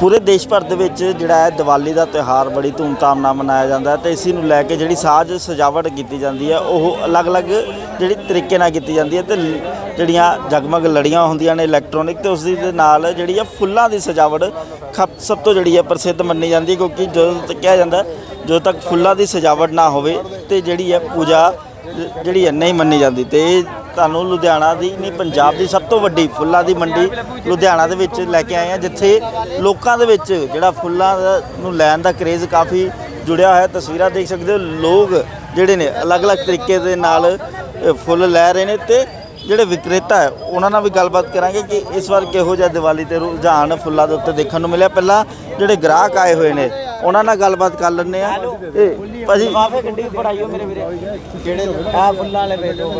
ਪੂਰੇ ਦੇਸ਼ ਭਰ ਦੇ ਵਿੱਚ ਜਿਹੜਾ ਹੈ ਦੀਵਾਲੀ ਦਾ ਤਿਉਹਾਰ ਬੜੀ ਧੂਮਧਾਮ ਨਾਲ ਮਨਾਇਆ ਜਾਂਦਾ ਹੈ ਤੇ ਇਸੇ ਨੂੰ ਲੈ ਕੇ ਜਿਹੜੀ ਸਾਜ ਸਜਾਵਟ ਕੀਤੀ ਜਾਂਦੀ ਹੈ, ਉਹ ਅਲੱਗ-ਅਲੱਗ ਜਿਹੜੀ ਤਰੀਕੇ ਨਾਲ ਕੀਤੀ ਜਾਂਦੀ ਹੈ ਤੇ ਜਿਹੜੀਆਂ ਜਗਮਗ ਲੜੀਆਂ ਹੁੰਦੀਆਂ ਨੇ ਇਲੈਕਟ੍ਰੋਨਿਕ ਤੇ ਉਸ ਦੇ ਨਾਲ ਜਿਹੜੀ ਹੈ ਫੁੱਲਾਂ ਦੀ ਸਜਾਵਟ ਖਪ- ਸਭ ਤੋਂ ਜਿਹੜੀ ਹੈ ਪ੍ਰਸਿੱਧ ਮੰਨੀ ਜਾਂਦੀ ਹੈ ਕਿਉਂਕਿ ਜਦੋਂ ਤੱਕ ਕਿਹਾ ਜਾਂਦਾ ਜਦੋਂ ਤੱਕ ਫੁੱਲਾਂ ਦੀ ਸਜਾਵਟ ਨਾ ਹੋਵੇ ਤੇ ਜਿਹੜੀ ਹੈ ਪੂਜਾ ਜਿਹੜੀ ਹੈ ਨਹੀਂ ਮੰਨੀ ਜਾਂਦੀ ਤੇ ਇਹ ਤੁਹਾਨੂੰ ਲੁਧਿਆਣਾ ਦੀ ਨਹੀਂ, ਪੰਜਾਬ ਦੀ ਸਭ ਤੋਂ ਵੱਡੀ ਫੁੱਲਾਂ ਦੀ ਮੰਡੀ ਲੁਧਿਆਣਾ ਦੇ ਵਿੱਚ ਲੈ ਕੇ ਆਏ ਆ ਜਿੱਥੇ ਲੋਕਾਂ ਦੇ ਵਿੱਚ ਜਿਹੜਾ ਫੁੱਲਾਂ ਦਾ- ਨੂੰ ਲੈਣ ਦਾ ਕਰੇਜ਼ ਕਾਫੀ ਜੁੜਿਆ ਹੋਇਆ। ਤਸਵੀਰਾਂ ਦੇਖ ਸਕਦੇ ਹੋ, ਲੋਕ ਜਿਹੜੇ ਨੇ ਅਲੱਗ-ਅਲੱਗ ਤਰੀਕੇ ਦੇ ਨਾਲ ਫੁੱਲ ਲੈ ਰਹੇ ਨੇ ਤੇ ਜਿਹੜੇ ਵਿਕਰੇਤਾ ਹੈ, ਉਹਨਾਂ ਨਾਲ ਵੀ ਗੱਲਬਾਤ ਕਰਾਂਗੇ ਕਿ ਇਸ ਵਾਰ ਕਿਹੋ ਜਿਹਾ ਦੀਵਾਲੀ ਤੇ ਰੁਝਾਨ ਫੁੱਲਾਂ ਦੇ ਉੱਤੇ ਦੇਖਣ ਨੂੰ ਮਿਲਿਆ। ਪਹਿਲਾਂ ਜਿਹੜੇ ਗ੍ਰਾਹਕ ਆਏ ਹੋਏ ਨੇ ਉਹਨਾਂ ਨਾਲ ਗੱਲਬਾਤ ਕਰ ਲੈਂਦੇ ਆ ਇਹ ਭਾਜੀ। ਲਿਫਾਫੇ ਗੱਡੀ ਫੜਾਈਓ ਮੇਰੇ ਵੀਰੇ। ਕਿਹੜੇ ਆ ਫੁੱਲਾਂ ਵਾਲੇ ਵੇਚੋ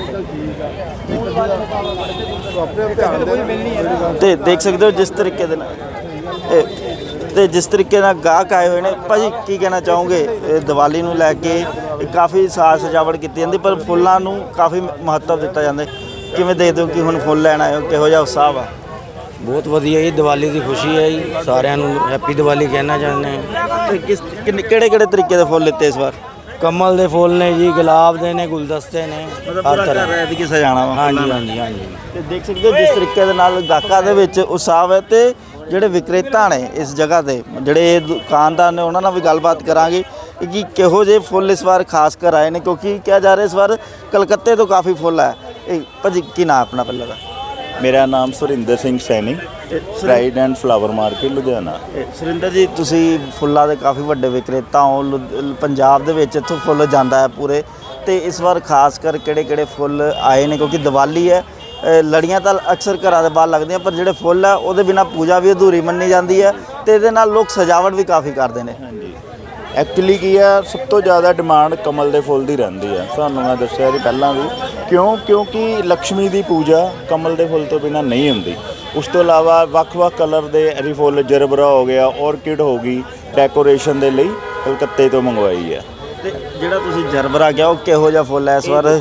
ਤੇ ਦੇਖ ਸਕਦੇ ਹੋ ਜਿਸ ਤਰੀਕੇ ਦੇ ਨਾਲ। ਤੇ ਜਿਸ ਤਰੀਕੇ ਨਾਲ ਗਾਹਕ ਆਏ ਹੋਏ ਨੇ। ਭਾਜੀ ਕੀ ਕਹਿਣਾ ਚਾਹੋਗੇ? ਇਹ ਦੀਵਾਲੀ ਨੂੰ ਲੈ ਕੇ ਕਾਫੀ ਸਾਜ ਸਜਾਵਟ ਕੀਤੀ ਜਾਂਦੀ ਪਰ ਫੁੱਲਾਂ ਨੂੰ ਕਾਫੀ ਮਹੱਤਵ ਦਿੱਤਾ ਜਾਂਦਾ। ਕਿਵੇਂ ਦੇਖਦੇ ਹੋ ਕਿ ਹੁਣ ਫੁੱਲ ਲੈਣ ਆਏ ਹੋ? ਕਿਹੋ ਜਿਹਾ ਉਤਸ਼ਾਹ ਵਾ? ਬਹੁਤ ਵਧੀਆ ਜੀ ਦੀਵਾਲੀ ਦੀ ਖੁਸ਼ੀ ਹੈ ਜੀ ਸਾਰਿਆਂ ਨੂੰ ਹੈਪੀ ਦੀਵਾਲੀ ਕਹਿਣਾ ਚਾਹੁੰਦੇ ਹਾਂ। ਤੇ ਕਿਸ ਕਿਹੜੇ ਕਿਹੜੇ ਤਰੀਕੇ ਦੇ ਫੁੱਲ ਲਿੱਤੇ ਇਸ ਵਾਰ? ਕਮਲ ਦੇ ਫੁੱਲ ਨੇ ਜੀ ਗੁਲਾਬ ਦੇ ਨੇ ਗੁਲਦਸਤੇ ਨੇ ਹਰ ਤਰ੍ਹਾਂ। ਰਹਿ ਕਿ ਸਜਾਣਾ ਵਾ। ਹਾਂਜੀ ਹਾਂਜੀ ਹਾਂਜੀ। ਤੇ ਦੇਖ ਸਕਦੇ ਹੋ ਜਿਸ ਤਰੀਕੇ ਦੇ ਨਾਲ ਗਾਹਕਾਂ ਦੇ ਵਿੱਚ ਉਤਸ਼ਾਹ ਹੈ ਤੇ ਜਿਹੜੇ ਵਿਕਰੇਤਾ ਨੇ ਇਸ ਜਗ੍ਹਾ ਤੇ ਜਿਹੜੇ ਦੁਕਾਨਦਾਰ ਨੇ ਉਹਨਾਂ ਨਾਲ ਵੀ ਗੱਲਬਾਤ ਕਰਾਂਗੇ ਕਿ ਕਿਹੋ ਜਿਹੇ ਫੁੱਲ ਇਸ ਵਾਰ ਖਾਸ ਕਰ ਆਏ ਨੇ ਕਿਉਂਕਿ ਕਿਹਾ ਜਾ ਰਿਹਾ ਇਸ ਵਾਰ ਕਲਕੱਤੇ ਤੋਂ ਕਾਫੀ ਫੁੱਲ ਹੈ ਇਹ ਭਾਜੀ ਕੀ ਨਾਮ ਆਪਣਾ ਪਹਿਲਾਂ ਦਾ? ਮੇਰਾ ਨਾਮ Surinder Singh Saini pride and flower market Ludhiana. Surinder ji ਤੁਸੀਂ ਫੁੱਲਾਂ ਦੇ ਕਾਫੀ ਵੱਡੇ ਵਿਕਰੇਤਾ ਹੋ ਲੁ- ਪੰਜਾਬ ਦੇ ਵਿੱਚ ਇੱਥੋਂ ਫੁੱਲ ਜਾਂਦਾ ਹੈ ਪੂਰੇ। ਤੇ ਇਸ ਵਾਰ ਖਾਸ ਕਰ ਕਿਹੜੇ ਕਿਹੜੇ ਫੁੱਲ ਆਏ ਨੇ ਕਿਉਂਕਿ ਦੀਵਾਲੀ ਹੈ ਅ, ਲੜੀਆਂ ਤਾਂ ਅਕਸਰ ਘਰਾਂ ਦੇ ਬਾਹਰ ਲੱਗਦੀਆਂ ਪਰ ਜਿਹੜੇ ਫੁੱਲ ਹੈ ਉਹਦੇ ਬਿਨਾ ਪੂਜਾ ਵੀ ਅਧੂਰੀ ਮੰਨੀ ਜਾਂਦੀ ਹੈ ਤੇ ਇਹਦੇ ਨਾਲ ਲੋਕ ਸਜਾਵਟ ਵੀ ਕਾਫੀ ਕਰਦੇ ਨੇ। ਐਕਚੁਅਲੀ ਕੀ ਆ ਸਭ ਤੋਂ ਜ਼ਿਆਦਾ ਡਿਮਾਂਡ ਕਮਲ ਦੇ ਫੁੱਲ ਦੀ ਰਹਿੰਦੀ ਆ। ਤੁਹਾਨੂੰ ਮੈਂ ਦੱਸਿਆ ਜੀ ਪਹਿਲਾਂ ਵੀ। ਕਿਉਂ? ਕਿਉਂਕਿ ਲక్ష్ਮੀ ਦੀ ਪੂਜਾ ਕਮਲ ਦੇ ਫੁੱਲ ਤੋਂ ਬਿਨਾ ਨਹੀਂ ਹੁੰਦੀ। ਉਸ ਤੋਂ ਇਲਾਵਾ ਵੱਖ-ਵੱਖ ਕਲਰ ਦੇ ਐਰੀ ਫੁੱਲ ਜਰਬਰਾ ਹੋ ਗਿਆ ਔਰਕਿਡ ਹੋ ਗਈ ਡੈਕੋਰੇਸ਼ਨ ਦੇ ਲਈ ਕਲਕੱਤੇ ਤੋਂ ਮੰਗਵਾਈ ਆ। ਤੇ ਜਿਹੜਾ ਤੁਸੀਂ ਜਰਬਰਾ ਗਿਆ ਉਹ ਕਿਹੋ ਜਿਹਾ ਫੁੱਲ ਹੈ ਇਸ ਵਾਰ?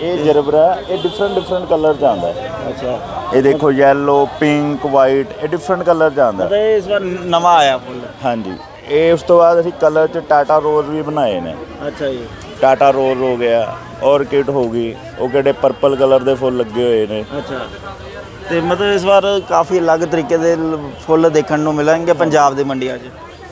ਇਹ ਜਰਬਰਾ ਇਹ ਡਿਫਰੈਂਟ ਡਿਫਰੈਂਟ ਕਲਰ ਚ ਆਉਂਦਾ। ਹੈ ਅੱਛਾ। ਇਹ ਦੇਖੋ ਯੈਲੋ ਪਿੰਕ ਵਾਈਟ ਇਹ ਡਿਫਰੈਂਟ ਕਲਰ ਚ ਇਹ ਇਸ ਵਾਰ ਨਵਾਂ ਆਇਆ ਫੁੱਲ। ਹਾਂਜੀ। ਇਹ ਉਸ ਤੋਂ ਬਾਅਦ ਅਸੀਂ ਕਲਰ ਚ ਟਾਟਾ ਰੋਜ਼ ਵੀ ਬਣਾਏ ਨੇ। ਅੱਛਾ ਜੀ। ਟਾਟਾ ਰੋਜ਼ ਹੋ ਗਿਆ ਔਰਕਿਡ ਹੋ ਗਈ ਉਹ ਕਿਹੜੇ ਪਰਪਲ ਕਲਰ ਦੇ ਫੁੱਲ ਲੱਗੇ ਹੋਏ ਨੇ। ਅੱਛਾ। ਤੇ ਮਤਲਬ ਇਸ ਵਾਰ ਕਾਫੀ ਅਲੱਗ ਤਰੀਕੇ ਦੇ ਲ- ਫੁੱਲ ਦੇਖਣ ਨੂੰ ਮਿਲਣਗੇ ਪੰਜਾਬ ਦੀ ਮੰਡੀਆਂ 'ਚ।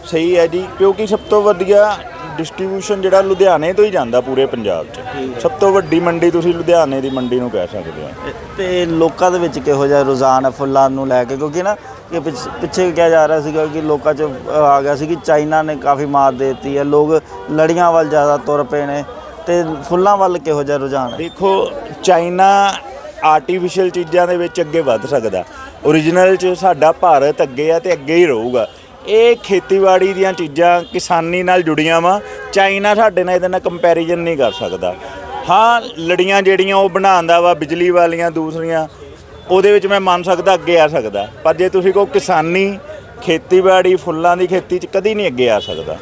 ਸਹੀ ਹੈ ਜੀ ਕਿਉਂਕਿ ਸਭ ਤੋਂ ਵਧੀਆ ਡਿਸਟ੍ਰੀਬਿਊਸ਼ਨ ਜਿਹੜਾ ਲੁਧਿਆਣੇ ਤੋਂ ਹੀ ਜਾਂਦਾ ਪੂਰੇ ਪੰਜਾਬ 'ਚ। ਸਭ ਤੋਂ ਵੱਡੀ ਮੰਡੀ ਤੁਸੀਂ ਲੁਧਿਆਣੇ ਦੀ ਮੰਡੀ ਨੂੰ ਕਹਿ ਸਕਦੇ ਹੋ। ਤੇ- ਤੇ ਲੋਕਾਂ ਦੇ ਵਿੱਚ ਕਿਹੋ ਜਿਹਾ ਰੁਝਾਨ ਹੈ ਫੁੱਲਾਂ ਨੂੰ ਲੈ ਕੇ? ਕਿਉਂਕਿ ਨਾ ਕਿ ਪਿੱਛ- ਪਿੱਛੇ ਕਿਹਾ ਜਾ ਰਿਹਾ ਸੀਗਾ ਕਿ ਲੋਕਾਂ 'ਚ ਅ, ਆ ਗਿਆ ਸੀ ਕਿ ਚਾਈਨਾ ਨੇ ਕਾਫੀ ਮਾਰ ਦੇ ਦਿੱਤੀ ਹੈ। ਲੋਕ ਲੜੀਆਂ ਵੱਲ ਜ਼ਿਆਦਾ ਤੁਰ ਪਏ ਨੇ ਤੇ ਫੁੱਲਾਂ ਵੱਲ ਕਿਹੋ ਜਿਹਾ ਰੁਝਾਨ ਹੈ? ਦੇਖੋ ਚਾਈਨਾ ਆਰਟੀਫੀਸ਼ੀਅਲ ਚੀਜ਼ਾਂ ਦੇ ਵਿੱਚ ਅੱਗੇ ਵੱਧ ਸਕਦਾ। ਓਰੀਜਨਲ 'ਚ ਸਾਡਾ ਭਾਰਤ ਅੱਗੇ ਆ ਤੇ ਅੱਗੇ ਹੀ ਰਹੂਗਾ। ਇਹ ਖੇਤੀਬਾੜੀ ਦੀਆਂ ਚੀਜ਼ਾਂ ਕਿਸਾਨੀ ਨਾਲ ਜੁੜੀਆਂ ਵਾ। ਚਾਈਨਾ ਸਾਡੇ ਨਾਲ ਇਹਦੇ ਨਾਲ ਕੰਪੈਰੀਜ਼ਨ ਨਹੀਂ ਕਰ ਸਕਦਾ। ਹਾਂ ਲੜੀਆਂ ਜਿਹੜੀਆਂ ਉਹ ਬਣਾਉਂਦਾ ਵਾ ਬਿਜਲੀ ਵਾਲੀਆਂ ਦੂਸਰੀਆਂ। ਉਹਦੇ ਵਿੱਚ ਮੈਂ ਮੰਨ ਸਕਦਾ ਅੱਗੇ ਆ ਸਕਦਾ। ਪਰ ਜੇ ਤੁਸੀਂ ਕਹੋ ਕਿਸਾਨੀ ਖੇਤੀਬਾੜੀ ਫੁੱਲਾਂ ਦੀ ਖੇਤੀ 'ਚ ਕਦੀ ਨਹੀਂ ਅੱਗੇ ਆ ਸਕਦਾ।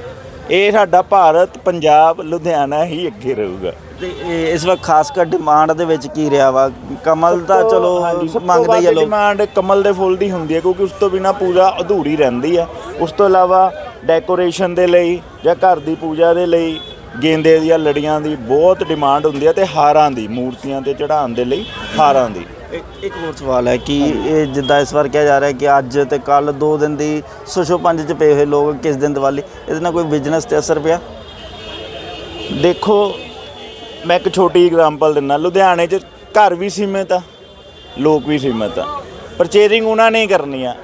ਇਹ ਸਾਡਾ ਭਾਰਤ ਪੰਜਾਬ ਲੁਧਿਆਣਾ ਹੀ ਅੱਗੇ ਰਹੂਗਾ। ਤੇ ਇਹ ਇਸ ਵਾਰ ਖਾਸ ਕਰ ਡਿਮਾਂਡ ਦੇ ਵਿੱਚ ਕੀ ਰਿਹਾ ਵਾ? ਕਮਲ ਤਾਂ ਚਲੋ ਮੰਗਦੇ ਹੀ ਆ ਲੋਕ ਡਿਮਾਂਡ ਕਮਲ ਦੇ ਫੁੱਲ ਦੀ ਹੁੰਦੀ ਹੈ ਕਿਉਂਕਿ ਉਸ ਤੋਂ ਬਿਨਾ ਪੂਜਾ ਅਧੂਰੀ ਰਹਿੰਦੀ ਹੈ। ਉਸ ਤੋਂ ਇਲਾਵਾ ਡੈਕੋਰੇਸ਼ਨ ਦੇ ਲਈ ਜਾਂ ਘਰ ਦੀ ਪੂਜਾ ਦੇ ਲਈ ਗੇਂਦੇ ਦੀਆਂ ਲੜੀਆਂ ਦੀ ਬਹੁਤ ਡਿਮਾਂਡ ਹੁੰਦੀ ਹੈ ਤੇ ਹਾਰਾਂ ਦੀ ਮੂਰਤੀਆਂ ਤੇ ਚੜਾਉਣ ਦੇ ਲਈ ਹਾਰਾਂ ਦੀ। ਇੱਕ ਇੱਕ ਹੋਰ ਸਵਾਲ ਹੈ ਕਿ ਇਹ ਜਿੱਦਾਂ ਇਸ ਵਾਰ ਕਿਹਾ ਜਾ ਰਿਹਾ ਕਿ ਅੱਜ ਤੇ ਕੱਲ ਦੋ ਦਿਨ ਦੀ ਸੁਸ਼ੋ ਪੰਜ ਚ ਪਏ ਹੋਏ ਲੋਕ ਕਿਸ ਦਿਨ ਦੀਵਾਲੀ? ਇਹਦੇ ਨਾਲ ਕੋਈ ਬਿਜ਼ਨਸ ਤੇ ਅਸਰ ਪਿਆ? ਦੇਖੋ, ਮੈਂ ਇੱਕ ਛੋਟੀ ਐਗਜ਼ਾਮਪਲ ਦਿੰਦਾ। ਲੁਧਿਆਣੇ 'ਚ ਘਰ ਵੀ ਸੀਮਿਤ ਆ, ਲੋਕ ਵੀ ਸੀਮਿਤ ਆ। ਪਰਚੇਰਿੰਗ ਉਹਨਾਂ ਨੇ ਹੀ ਕਰਨੀ ਆ।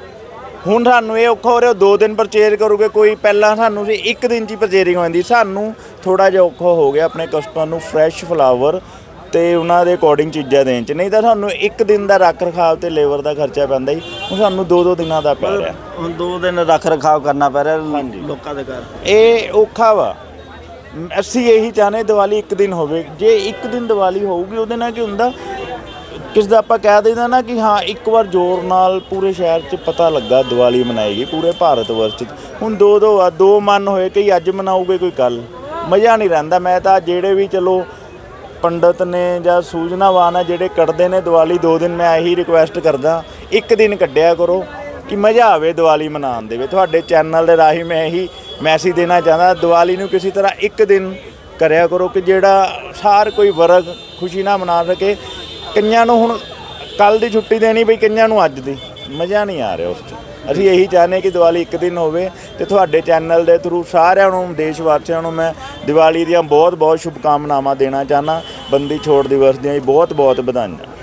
ਹੁਣ ਸਾਨੂੰ ਇਹ ਔਖਾ ਹੋ ਰਿਹਾ ਦੋ ਦਿਨ ਪਰਚੇਰ ਕਰੋਗੇ, ਕੋਈ ਪਹਿਲਾਂ ਸਾਨੂੰ ਸੀ ਇੱਕ ਦਿਨ 'ਚ ਹੀ ਪਰਚੇਰਿੰਗ ਹੋ ਜਾਂਦੀ, ਸਾਨੂੰ ਥੋੜਾ ਜਿਹਾ ਔਖਾ ਹੋ ਗਿਆ, ਆਪਣੇ ਕਸਟਮਰ ਨੂੰ ਫਰੈਸ਼ ਫਲਾਵਰ ਤੇ ਉਹਨਾਂ ਦੇ ਅਕੋਰਡਿੰਗ ਚੀਜ਼ਾਂ ਦੇਣ 'ਚ। ਨਹੀਂ ਤਾਂ ਸਾਨੂੰ ਇੱਕ ਦਿਨ ਦਾ ਰੱਖ ਰਖਾਵ ਤੇ ਲੇਬਰ ਦਾ ਖਰਚਾ ਪੈਂਦਾ ਹੀ ਹੁਣ ਸਾਨੂੰ ਦੋ ਦੋ ਦਿਨਾਂ ਦਾ ਪੈ ਰਿਹਾ। ਹੁਣ ਦੋ ਦਿਨ ਰੱਖ ਰਖਾਵ ਕਰਨਾ ਪੈ ਰਿਹਾ ਲੋਕਾਂ ਦੇ ਘਰ। ਇਹ ਔਖਾ ਵਾ। ਅਸੀਂ ਇਹੀ ਚਾਹਨੇ ਦੀਵਾਲੀ ਇੱਕ ਦਿਨ ਹੋਵੇ। ਜੇ ਇੱਕ ਦਿਨ ਦੀਵਾਲੀ ਹੋਊਗੀ ਉਹਦੇ ਨਾਲ ਕੀ ਹੁੰਦਾ? ਕਿਸ ਦਾ ਆਪਾਂ ਕਹਿ ਦਿੰਦਾ ਨਾ ਕਿ ਹਾਂ ਇੱਕ ਵਾਰ ਜ਼ੋਰ ਨਾਲ ਪੂਰੇ ਸ਼ਹਿਰ 'ਚ ਪਤਾ ਲੱਗਾ ਦੀਵਾਲੀ ਮਨਾਏਗੀ ਪੂਰੇ ਭਾਰਤ ਵਰਸ਼ 'ਚ। ਹੁਣ ਦੋ ਦੋ ਆ ਦੋ ਮਨ ਹੋਏ ਕਿ ਅੱਜ ਮਨਾਉਗੇ ਕੋਈ ਕੱਲ ਮਜ਼ਾ ਨਹੀਂ ਰਹਿੰਦਾ। ਮੈਂ ਤਾਂ ਜਿਹੜੇ ਵੀ ਚਲੋ ਪੰਡਤ ਨੇ ਜਾਂ ਸੂਝਨਾਵਾਨ ਆ ਜਿਹੜੇ ਕੱਢਦੇ ਨੇ ਦੀਵਾਲੀ, ਦੋ ਦਿਨ ਮੈਂ ਇਹੀ ਰਿਕੁਐਸਟ ਕਰਦਾ, ਇੱਕ ਦਿਨ ਕੱਢਿਆ ਕਰੋ ਕਿ ਮਜ਼ਾ ਆਵੇ ਦੀਵਾਲੀ ਮਨਾਉਣ ਦੇ ਵਿੱਚ। ਤੁਹਾਡੇ ਚੈਨਲ ਦੇ ਰਾਹੀਂ ਮੈਂ ਇਹੀ ਮੈਸੇਜ ਦੇਣਾ ਚਾਹੁੰਦਾ, ਦੀਵਾਲੀ ਨੂੰ ਕਿਸੇ ਤਰ੍ਹਾਂ ਇੱਕ ਦਿਨ ਕਰਿਆ ਕਰੋ ਕਿ ਜਿਹੜਾ ਸਾਰ ਕੋਈ ਵਰਗ ਖੁਸ਼ੀ ਨਾਲ ਮਨਾ ਸਕੇ। ਕਈਆਂ ਨੂੰ ਹੁਣ ਕੱਲ ਦੀ ਛੁੱਟੀ ਦੇਣੀ ਪਈ, ਕਈਆਂ ਨੂੰ ਅੱਜ ਦੀ। ਮਜ਼ਾ ਨਹੀਂ ਆ ਰਿਹਾ ਉਸ 'ਚ। ਅਸੀਂ ਇਹੀ ਚਾਹੁੰਦੇ ਕਿ ਦੀਵਾਲੀ ਇੱਕ ਦਿਨ ਹੋਵੇ ਤੇ ਤੁਹਾਡੇ ਚੈਨਲ ਦੇ ਥਰੂ ਸਾਰਿਆਂ ਨੂੰ, ਦੇਸ਼ ਵਾਸੀਆਂ ਨੂੰ ਮੈਂ ਦੀਵਾਲੀ ਦੀਆਂ ਬਹੁਤ ਬਹੁਤ ਸ਼ੁਭਕਾਮਨਾਵਾਂ ਦੇਣਾ ਚਾਹਨਾ ਬੰਦੀ ਛੋੜ ਦਿਵਸ ਦੀਆਂ ਵੀ ਬਹੁਤ ਬਹੁਤ ਵਧਾਈਆਂ।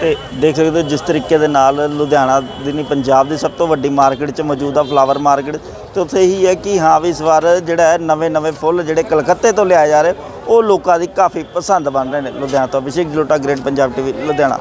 ਤੇ ਦੇਖ ਸਕਦੇ ਹੋ ਜਿਸ ਤਰੀਕੇ ਦੇ ਨਾਲ ਲੁਧਿਆਣਾ ਦੀ ਨਹੀਂ ਪੰਜਾਬ ਦੀ ਸਭ ਤੋਂ ਵੱਡੀ ਮਾਰਕੀਟ 'ਚ ਮੌਜੂਦ ਆ ਫਲਾਵਰ ਮਾਰਕੀਟ। ਤੇ ਉੱਥੇ ਇਹੀ ਹੈ ਕਿ ਹਾਂ ਵੀ ਇਸ ਵਾਰ ਜਿਹੜਾ ਨਵੇਂ ਨਵੇਂ ਫੁੱਲ ਜਿਹੜੇ ਕਲਕੱਤੇ ਤੋਂ ਲਿਆ ਜਾ ਰਹੇ, ਉਹ ਲੋਕਾਂ ਦੀ ਕਾਫੀ ਪਸੰਦ ਬਣ ਰਹੇ ਨੇ ਲੁਧਿਆਣਾ ਤੋਂ। Abhishek Jalota great Punjab TV, Ludhiana.